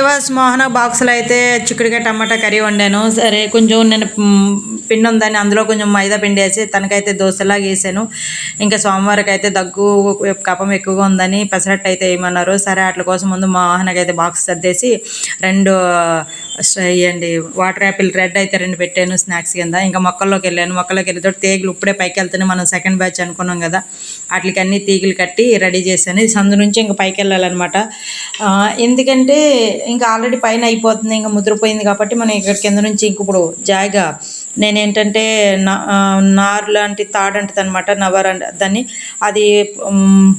ఇవాస్ మోహన బాక్స్లో అయితే చిక్కుడుగా టమాటా కర్రీ వండాను. సరే కొంచెం నేను పిండి ఉందని అందులో కొంచెం మైదా పిండి వేసి తనకైతే దోశలాగా వేసాను. ఇంకా సోమవారం అయితే దగ్గు కపం ఎక్కువగా ఉందని పెసరట్టు అయితే వేయమన్నారు. సరే వాటి కోసం ముందు మోహనకైతే బాక్స్ సర్దేసి రెండు ఇవ్వండి వాటర్ యాపిల్ రెడ్ అయితే రెండు పెట్టాను స్నాక్స్ కింద. ఇంకా మొక్కల్లోకి వెళ్ళాను. మొక్కల్లోకి వెళ్ళి తీగలు ఇప్పుడే పైకి వెళ్తేనే మనం సెకండ్ బ్యాచ్ అనుకున్నాం కదా. వాటికి అన్ని తీగలు కట్టి రెడీ చేశాను. సందు నుంచి ఇంకా పైకి వెళ్ళాలన్నమాట. ఎందుకంటే ఇంకా ఆల్రెడీ పైన అయిపోతుంది ఇంకా ముద్రపోయింది కాబట్టి మనం ఇక్కడ కింద నుంచి ఇంకప్పుడు జాయిగా నేనేంటంటే నా నార్ లాంటి తాడు అంటది అనమాట నవర్ అంట దాన్ని అది ఉమ్,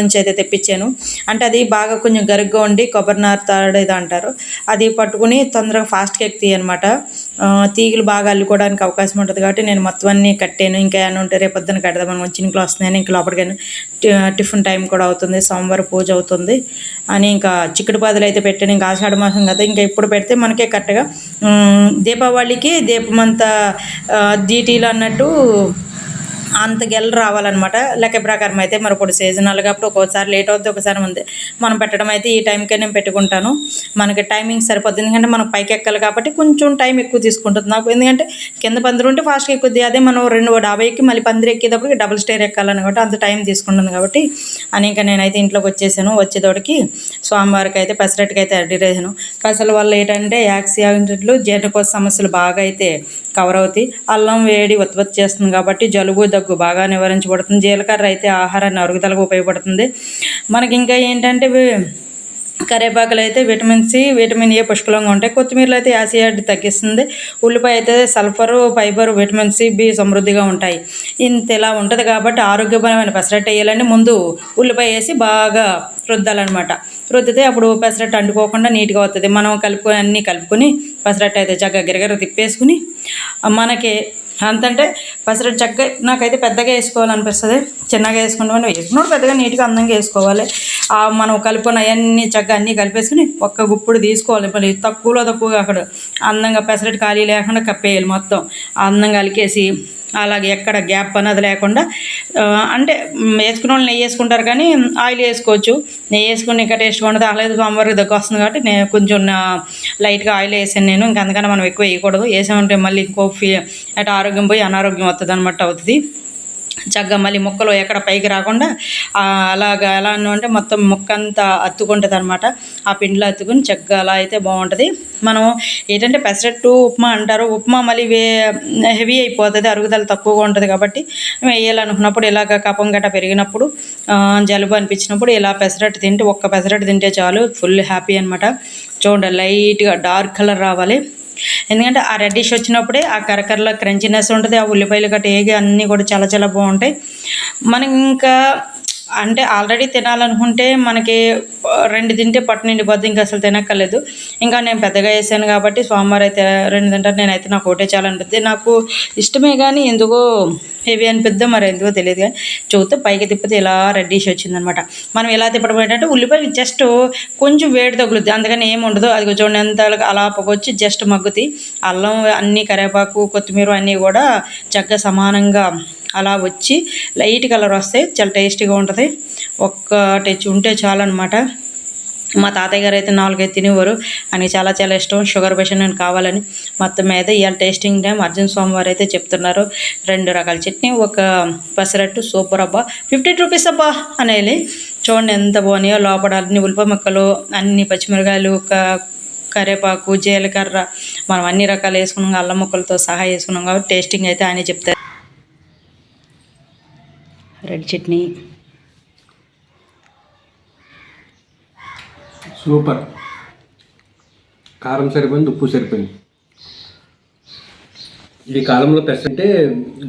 నుంచి అయితే తెప్పించాను. అంటే అది బాగా కొంచెం గరుగ్గా ఉండి కొబ్బరి నార్ తాడు ఏదో అంటారు. అది పట్టుకుని తొందరగా ఫాస్ట్గా ఎక్కుతాయి అనమాట తీగలు బాగా అల్లుకోవడానికి అవకాశం ఉంటుంది కాబట్టి నేను మొత్తం అన్నీ కట్టాను. ఇంకా ఏమైనా ఉంటే రేపొద్దున పొద్దున కడదాం మనం చినుకులు వస్తున్నాయని ఇంకా లోపలికి టిఫిన్ టైం కూడా అవుతుంది సోమవారం పూజ అవుతుంది. అని ఇంకా చిక్కుడు పాదులు అయితే పెట్టాను ఇంకా ఆషాఢ మాసం కదా ఇంకా ఇప్పుడు పెడితే మనకే కరెక్ట్గా దీపావళికి దీపమంతా దీటీలు అన్నట్టు అంత గెల రావాలన్నమాట. లెక్క ప్రకారం అయితే మరి ఇప్పుడు సీజనల్ కాబట్టి ఒక్కోసారి లేట్ అవుతుంది ఒకసారి ఉంది మనం పెట్టడం అయితే ఈ టైంకే నేను పెట్టుకుంటాను. మనకి టైమింగ్ సరిపోతుంది ఎందుకంటే మనం పైకి ఎక్కాలి కాబట్టి కొంచెం టైం ఎక్కువ తీసుకుంటుంది నాకు. ఎందుకంటే కింద పందిరి ఉంటే ఫాస్ట్గా ఎక్కుద్ది. అదే మనం రెండు డాబాయికి మళ్ళీ పందిరి ఎక్కేటప్పుడు డబుల్ స్టేర్ ఎక్కాలని కాబట్టి అంత టైం తీసుకుంటుంది కాబట్టి అని ఇంకా నేనైతే ఇంట్లోకి వచ్చేసాను. వచ్చేదోడికి స్వామివారికి అయితే పెసరట్టుకి అయితే రెడీ పెసల వల్ల ఏంటంటే యాక్సిడెంట్లు జీర్ణకోశ సమస్యలు బాగా అయితే కవర్ అవుతాయి అల్లం వేడి ఉత్పత్తి చేస్తుంది కాబట్టి జలుబు దగ్గు బాగా నివారించబడుతుంది. జీలకర్ర అయితే ఆహారాన్ని అరుగుదలకు ఉపయోగపడుతుంది. మనకి ఇంకా ఏంటంటే కరేపాకులు కరివేపాకులు అయితే విటమిన్ సి విటమిన్ ఏ పుష్కలంగా ఉంటాయి. కొత్తిమీరలో అయితే యాసిడ్ తగ్గిస్తుంది. ఉల్లిపాయ అయితే sulphur fibre vitamin C B సమృద్ధిగా ఉంటాయి. ఇంత ఇలా ఉంటుంది కాబట్టి ఆరోగ్యపరమైన పెసరట్టు వేయాలని ముందు ఉల్లిపాయ వేసి బాగా రుద్దాలన్నమాట. రుద్దితే అప్పుడు పెసరట్టు అంటుకోకుండా నీట్గా వస్తుంది మనం కలుపుకొని అన్నీ కలుపుకొని పెసరట్టు అయితే చక్కగా గిరగిర తిప్పేసుకుని మనకి అంతంటే పెసరట్టు చక్కగా నాకైతే పెద్దగా వేసుకోవాలనిపిస్తుంది. చిన్నగా వేసుకుంటామని వేసుకున్నప్పుడు పెద్దగా నీట్గా అందంగా వేసుకోవాలి. మనం కలుపుకొని అవన్నీ చక్కగా అన్నీ కలిపేసుకుని ఒక్క గుప్పుడు తీసుకోవాలి. మళ్ళీ తక్కువలో తక్కువగా అక్కడ అందంగా పెసరట్టు ఖాళీ లేకుండా కప్పేయాలి మొత్తం. అందంగా అలికేసి అలాగే ఎక్కడ గ్యాప్ అన్నది లేకుండా అంటే వేసుకున్న వాళ్ళు నెయ్యి వేసుకుంటారు కానీ ఆయిల్ వేసుకోవచ్చు. నెయ్యి వేసుకుని ఇంకా టేస్ట్గా ఉండదు అలాగే సోమవారం దగ్గర వస్తుంది కాబట్టి నేను కొంచెం లైట్గా ఆయిల్ వేసాను నేను. ఇంకా అందుకని మనం ఎక్కువ వేయకూడదు. వేసామంటే మళ్ళీ ఇంకో ఫీ అటు ఆరోగ్యం పోయి అనారోగ్యం వస్తుంది అనమాట అవుతుంది. చక్కగా మళ్ళీ ముక్కలు ఎక్కడ పైకి రాకుండా అలాగా ఎలా అంటే మొత్తం ముక్క అంతా అత్తుకుంటుంది అనమాట ఆ పిండిలో అత్తుకుని చక్కగా అలా అయితే బాగుంటుంది. మనం ఏంటంటే పెసరట్టు ఉప్మా అంటారు. ఉప్మా మళ్ళీ వే హెవీ అయిపోతుంది అరుగుదల తక్కువగా ఉంటుంది కాబట్టి వేయాలనుకున్నప్పుడు ఇలాగ కపం గట్ట పెరిగినప్పుడు జలుబు అనిపించినప్పుడు ఇలా పెసరట్టు తింటే ఒక్క పెసరట్టు తింటే చాలు ఫుల్ హ్యాపీ అనమాట చూడండి లైట్గా డార్క్ కలర్ రావాలి. ఎందుకంటే ఆ రెడ్డిష్ వచ్చినప్పుడే ఆ కరకరలో క్రంచినెస్ ఉంటుంది ఆ ఉల్లిపాయలు గట్ట ఏగి అన్నీ కూడా చాలా చాలా బాగుంటాయి. మనం ఇంకా అంటే ఆల్రెడీ తినాలనుకుంటే మనకి రెండు తింటే పట్టు నిండిపోద్ది ఇంకా అసలు తినక్కర్లేదు. ఇంకా నేను పెద్దగా వేసాను కాబట్టి సోమవారం అయితే రెండు తింటారు నేనైతే నాకు ఒకటే చాలా అనిపిద్ది నాకు ఇష్టమే కానీ ఎందుకో హెవీ అనిపిద్దో మరి ఎందుకో తెలియదు కానీ చూస్తే పైకి తిప్పితే ఇలా రెడ్డిష్ వచ్చిందనమాట. మనం ఎలా తిప్పడం ఏంటంటే ఉల్లిపాయలు జస్ట్ కొంచెం వేడి తగులుద్ది అందుకని ఏమి ఉండదు. అది చూడండి ఎంత అలా పొగొచ్చి జస్ట్ మగ్గుతాయి అల్లం అన్ని కరివేపాకు కొత్తిమీర అన్నీ కూడా చక్కగా సమానంగా అలా వచ్చి లైట్ కలర్ వస్తాయి చాలా టేస్టీగా ఉంటుంది. ఒక్కటి ఉంటే చాలు అనమాట మా తాతయ్య గారు అయితే నాలుగైదు తినేవారు. ఆయనకి చాలా చాలా ఇష్టం. షుగర్ పేషెంట్ అని కావాలని మొత్తం మీద ఇవాళ టేస్టింగ్ టైం అర్జున్ స్వామివారు అయితే చెప్తున్నారు. రెండు రకాల చట్నీ ఒక పెసరట్టు సూపర్ అబ్బా. ఫిఫ్టీ రూపీస్ అబ్బా అనేది చూడండి ఎంత బాగున్నాయో లోపల అన్ని ఉల్లిపాయ ముక్కలు అన్ని పచ్చిమిరకాయలు ఒక కరివేపాకు జీలకర్ర. మనం అన్ని రకాలు వేసుకున్నాం అల్లం ముక్కలతో సహా వేసుకున్నాం కాబట్టి టేస్టింగ్ అయితే ఆయన చెప్తారు. రెడ్ చట్నీ. సూపర్. కారం సరిపోయింది ఉప్పు సరిపోయింది. ఈ కాలంలో పెసంటే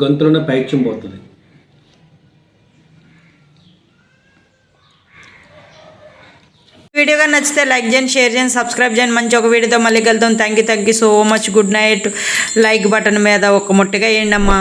గొంతులున్న పైత్యం పోతుంది. వీడియో కానీ నచ్చితే లైక్ చేయండి షేర్ చేయండి సబ్స్క్రైబ్ చేయండి. మంచి ఒక వీడియోతో మళ్ళీ కలుద్దాం. Thank you thank you so much good night like button మీద ఒక ముట్టిగా వేయండి అమ్మా.